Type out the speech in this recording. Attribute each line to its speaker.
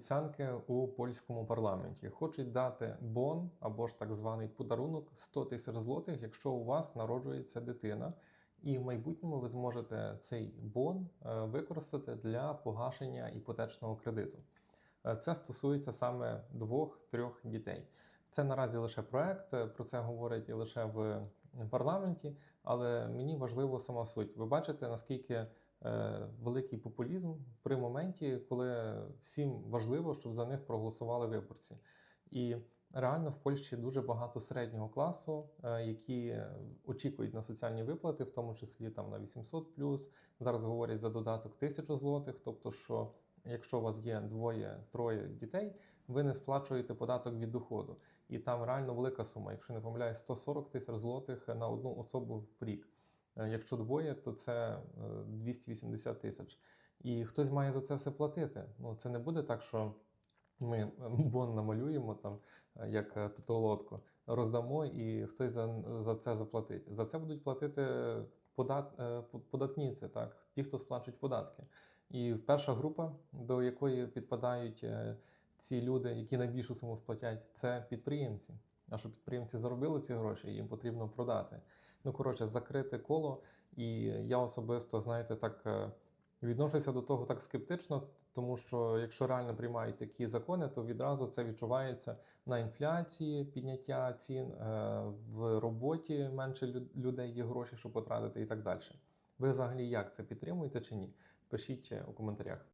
Speaker 1: обіцянки у польському парламенті. Хочуть дати бон або ж так званий подарунок 100 тисяч злотих, якщо у вас народжується дитина, і в майбутньому ви зможете цей бон е, використати для погашення іпотечного кредиту. Е, Це стосується саме двох-трьох дітей. Це наразі лише проект, е, про це говорять і лише в парламенті, але мені важливо сама суть. Ви бачите, наскільки великий популізм при моменті, коли всім важливо, щоб за них проголосували виборці. І реально в Польщі дуже багато середнього класу, е, які очікують на соціальні виплати, в тому числі там на 800 Зараз говорять за додаток 1000 злотих, тобто що. Якщо у вас є двоє-троє дітей, ви не сплачуєте податок від доходу. І там реально велика сума. Якщо не помиляюсь, 140 тисяч злотих на одну особу в рік. Е, Якщо двоє, то це е, 280 тисяч. І хтось має за це все платити. Ну це не буде так, що ми е, бон намалюємо там, е, як е, тотолотку, роздамо, і хтось за, за це заплатить. За це будуть платити подат, е, по- податківці, так, ті, хто сплачують податки. І перша група, до якої підпадають е, ці люди, які найбільшу суму сплатять, це підприємці. А щоб підприємці заробили ці гроші, їм потрібно продати. Ну, коротше, закрите коло. І я особисто, знаєте, так е, відношуся до того так скептично, тому що якщо реально приймають такі закони, то відразу це відчувається на інфляції, підняття цін, е, в роботі менше лю- людей є гроші, щоб потратити і так далі. Ви взагалі як це підтримуєте чи ні? Пишіть е, у коментарях.